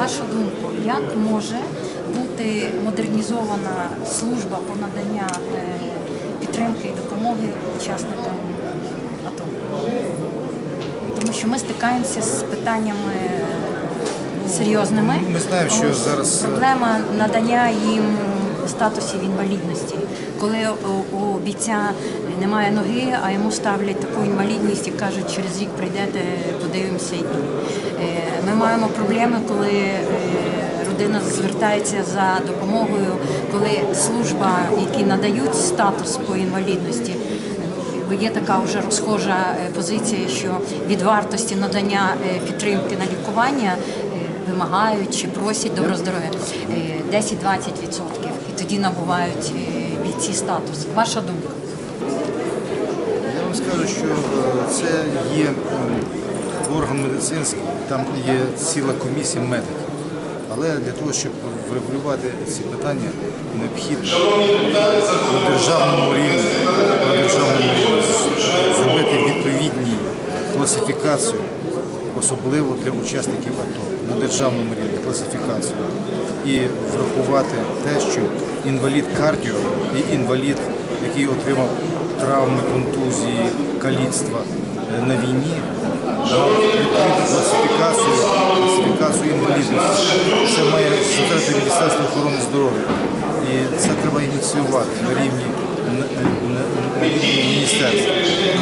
вашу думку, як може бути модернізована служба по надання е, підтримки і допомоги учасникам АТО? Тому що ми стикаємося з питаннями серйозними. Ми знаємо, що зараз, е, проблема надання їм статусів інвалідності, коли у, у бійця немає ноги, а йому ставлять таку інвалідність і кажуть, через рік прийдете, подивимося. Е, ми маємо проблеми, коли е, родина звертається за допомогою, коли служба, які надають статус по інвалідності. Є така вже розхожа е, позиція, що від вартості надання е, підтримки на лікування е, вимагають чи просять добро здоров'я е, 10-20%. Тоді набувають е, бійці статус. Ваша думка? Я вам скажу, що е, це є орган медицинський, там є ціла комісія медиків. Але для того, щоб врегулювати ці питання, необхідно на державному рівні, на державному рівні зробити відповідні класифікацію, особливо для учасників АТО, на державному рівні класифікацію. І врахувати те, що інвалід кардіо і інвалід, який отримав травми, контузії, каліцтва е, на війні, класифікацію, класифікацію інвалідності. Це має затвердити Міністерство охорони здоров'я. І це треба ініціювати на рівні міністерства.